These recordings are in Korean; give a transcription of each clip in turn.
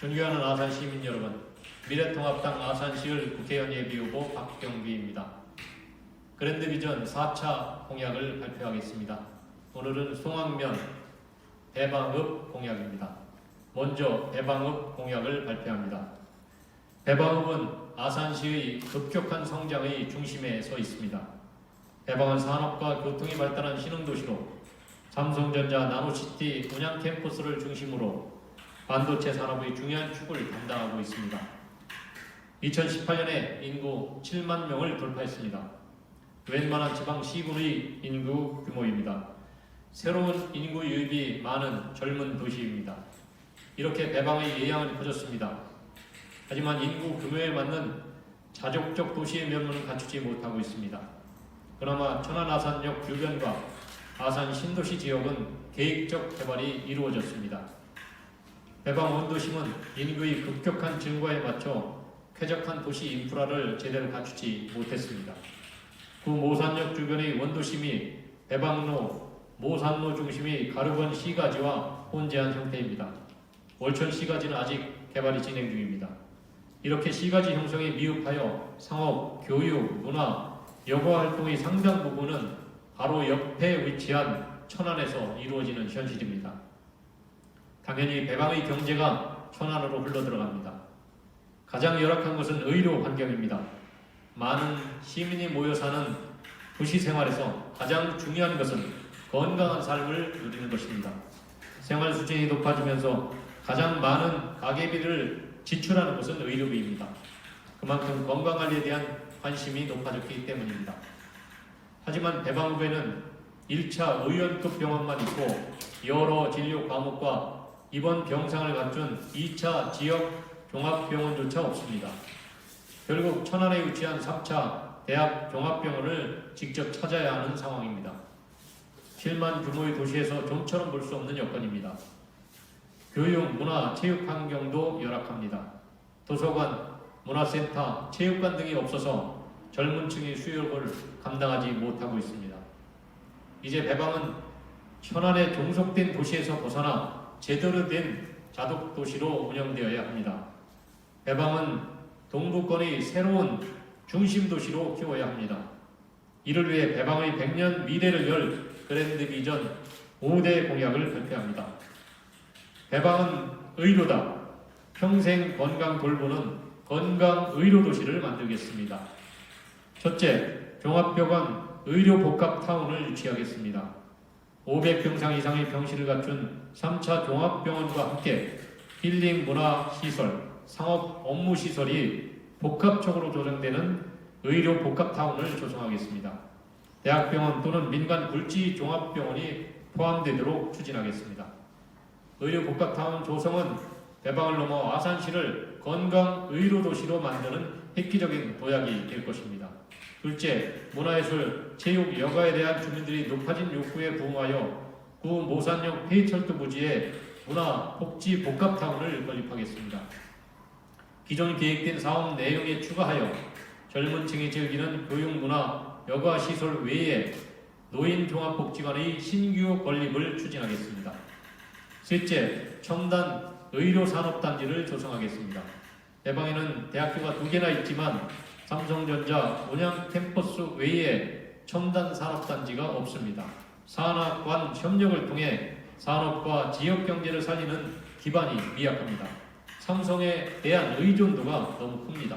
존경하는 아산 시민 여러분, 미래통합당 아산시을 국회의원 예비후보 박경비입니다. 그랜드 비전 4차 공약을 발표하겠습니다. 오늘은 송악면 배방읍 공약입니다. 먼저 배방읍 공약을 발표합니다. 배방읍은 아산시의 급격한 성장의 중심에 서 있습니다. 배방은 산업과 교통이 발달한 신흥도시로 삼성전자 나노시티 운양 캠퍼스를 중심으로 반도체 산업의 중요한 축을 담당하고 있습니다. 2018년에 인구 7만 명을 돌파했습니다. 웬만한 지방 시군의 인구 규모입니다. 새로운 인구 유입이 많은 젊은 도시입니다. 이렇게 배방의 예양은 커졌습니다. 하지만 인구 규모에 맞는 자족적 도시의 면모는 갖추지 못하고 있습니다. 그나마 천안 아산역 주변과 아산 신도시 지역은 계획적 개발이 이루어졌습니다. 배방 원도심은 인구의 급격한 증가에 맞춰 쾌적한 도시 인프라를 제대로 갖추지 못했습니다. 구 모산역 주변의 원도심이 배방로, 모산로 중심의 가르번 시가지와 혼재한 형태입니다. 월천 시가지는 아직 개발이 진행 중입니다. 이렇게 시가지 형성에 미흡하여 상업, 교육, 문화, 여가 활동의 상당 부분은 바로 옆에 위치한 천안에서 이루어지는 현실입니다. 당연히 배방의 경제가 천안으로 흘러 들어갑니다. 가장 열악한 것은 의료 환경입니다. 많은 시민이 모여 사는 도시 생활에서 가장 중요한 것은 건강한 삶을 누리는 것입니다. 생활 수준이 높아지면서 가장 많은 가계비를 지출하는 것은 의료비입니다. 그만큼 건강관리에 대한 관심이 높아졌기 때문입니다. 하지만 배방구에는 1차 의원급 병원만 있고 여러 진료 과목과 입원 병상을 갖춘 2차 지역 종합병원조차 없습니다. 결국 천안에 위치한 3차 대학 종합병원을 직접 찾아야 하는 상황입니다. 7만 규모의 도시에서 좀처럼 볼 수 없는 여건입니다. 교육, 문화, 체육 환경도 열악합니다. 도서관, 문화센터, 체육관 등이 없어서 젊은 층의 수요를 감당하지 못하고 있습니다. 이제 배방은 천안의 종속된 도시에서 벗어나 제대로 된 자독 도시로 운영되어야 합니다. 배방은 동부권의 새로운 중심 도시로 키워야 합니다. 이를 위해 배방의 100년 미래를 열 그랜드 비전 5대 공약을 발표합니다. 배방은 의료다. 평생 건강 돌보는 건강 의료 도시를 만들겠습니다. 첫째, 종합병원 의료 복합 타운을 유치하겠습니다. 500병상 이상의 병실을 갖춘 3차 종합병원과 함께 힐링 문화 시설, 상업 업무 시설이 복합적으로 조정되는 의료 복합 타운을 조성하겠습니다. 대학병원 또는 민간 굴지 종합병원이 포함되도록 추진하겠습니다. 의료 복합 타운 조성은 대방을 넘어 아산시를 건강 의료 도시로 만드는 획기적인 도약이 될 것입니다. 둘째, 문화예술, 체육, 여가에 대한 주민들이 높아진 욕구에 부응하여 구 모산역 폐철도 부지에 문화, 복지, 복합타운을 건립하겠습니다. 기존 계획된 사업 내용에 추가하여 젊은 층이 즐기는 교육, 문화, 여가 시설 외에 노인 종합복지관의 신규 건립을 추진하겠습니다. 셋째, 첨단 의료산업단지를 조성하겠습니다. 대방에는 대학교가 두 개나 있지만 삼성전자 운양 캠퍼스 외에 첨단 산업단지가 없습니다. 산업관 협력을 통해 산업과 지역 경제를 살리는 기반이 미약합니다. 삼성에 대한 의존도가 너무 큽니다.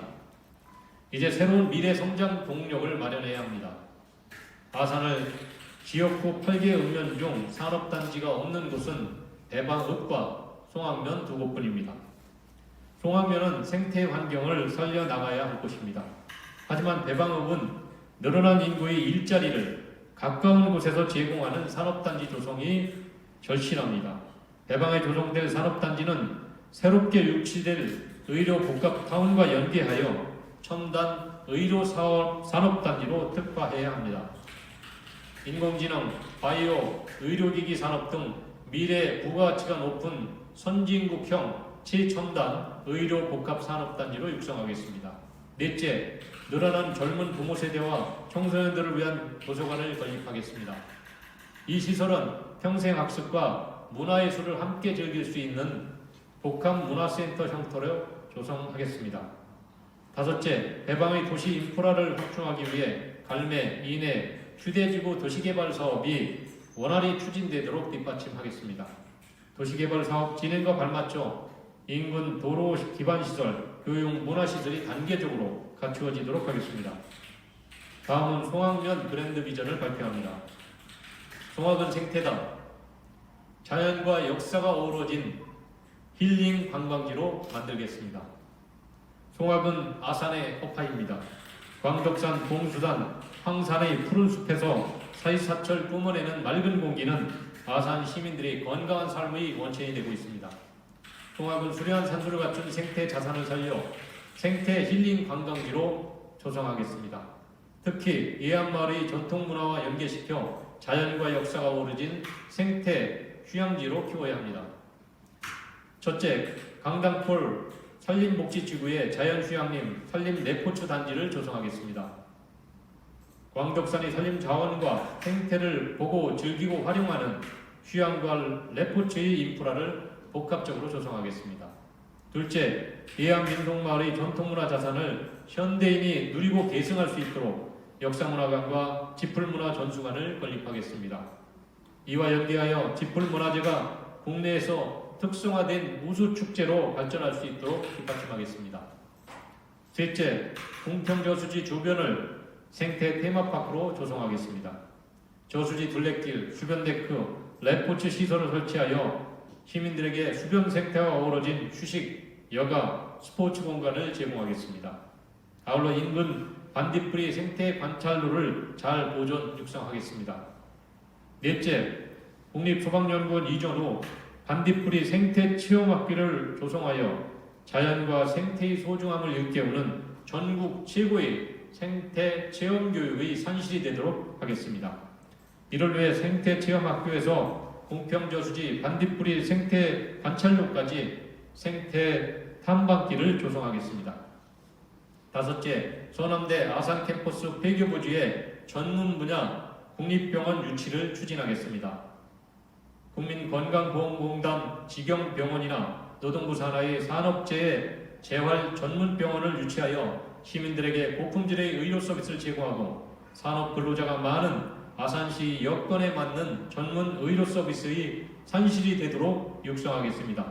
이제 새로운 미래 성장 동력을 마련해야 합니다. 아산을 지역구 8개 읍면 중 산업단지가 없는 곳은 대방읍과 송악면 두 곳뿐입니다. 송악면은 생태 환경을 살려나가야 할 곳입니다. 하지만 대방읍은 늘어난 인구의 일자리를 가까운 곳에서 제공하는 산업단지 조성이 절실합니다. 대방에 조성될 산업단지는 새롭게 유치될 의료 복합 타운과 연계하여 첨단 의료 사업 산업단지로 특화해야 합니다. 인공지능, 바이오, 의료기기 산업 등 미래 부가가치가 높은 선진국형 최첨단 의료 복합 산업단지로 육성하겠습니다. 넷째, 늘어난 젊은 부모 세대와 청소년들을 위한 도서관을 건립하겠습니다. 이 시설은 평생 학습과 문화예술을 함께 즐길 수 있는 복합 문화센터 형태로 조성하겠습니다. 다섯째, 배방의 도시 인프라를 확충하기 위해 갈매, 인해, 휴대지구 도시개발 사업이 원활히 추진되도록 뒷받침하겠습니다. 도시개발 사업 진행과 발맞춰 인근 도로 기반 시설, 교육, 문화시설이 단계적으로 갖추어지도록 하겠습니다. 다음은 송악면 브랜드 비전을 발표합니다. 송악은 생태다. 자연과 역사가 어우러진 힐링 관광지로 만들겠습니다. 송악은 아산의 허파입니다. 광덕산, 봉수단, 황산의 푸른 숲에서 사이사철 뿜어내는 맑은 공기는 아산 시민들의 건강한 삶의 원천이 되고 있습니다. 송악은 수려한 산수를 갖춘 생태 자산을 살려 생태 힐링 관광지로 조성하겠습니다. 특히 예안마을의 전통 문화와 연계시켜 자연과 역사가 어우러진 생태 휴양지로 키워야 합니다. 첫째, 강당폴 산림복지지구의 자연 휴양림 산림 레포츠 단지를 조성하겠습니다. 광덕산의 산림 자원과 생태를 보고 즐기고 활용하는 휴양과 레포츠의 인프라를 복합적으로 조성하겠습니다. 둘째, 예안민속마을의 전통문화 자산을 현대인이 누리고 계승할 수 있도록 역사문화관과 지풀문화 전수관을 건립하겠습니다. 이와 연계하여 지풀문화재가 국내에서 특성화된 우수축제로 발전할 수 있도록 뒷받침하겠습니다. 셋째, 공평저수지 주변을 생태 테마파크로 조성하겠습니다. 저수지 둘레길, 수변 데크, 레포츠 시설을 설치하여 시민들에게 수변 생태와 어우러진 휴식, 여가, 스포츠 공간을 제공하겠습니다. 아울러 인근 반딧불이 생태 관찰로를 잘 보존 육성하겠습니다. 넷째, 국립소방연구원 이전 후 반딧불이 생태 체험학교를 조성하여 자연과 생태의 소중함을 일깨우는 전국 최고의 생태 체험 교육의 산실이 되도록 하겠습니다. 이를 위해 생태 체험 학교에서 공평저수지 반딧불이 생태 관찰로까지 생태 탐방길을 조성하겠습니다. 다섯째, 서남대 아산 캠퍼스 폐교부지에 전문 분야 국립병원 유치를 추진하겠습니다. 국민건강보험공단 직영병원이나 노동부 산하의 산업재해 재활 전문병원을 유치하여 시민들에게 고품질의 의료 서비스를 제공하고 산업 근로자가 많은 아산시 여건에 맞는 전문 의료 서비스의 산실이 되도록 육성하겠습니다.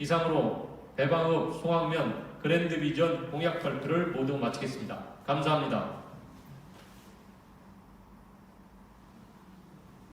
이상으로 배방읍 송악면 그랜드 비전 공약 발표를 모두 마치겠습니다. 감사합니다.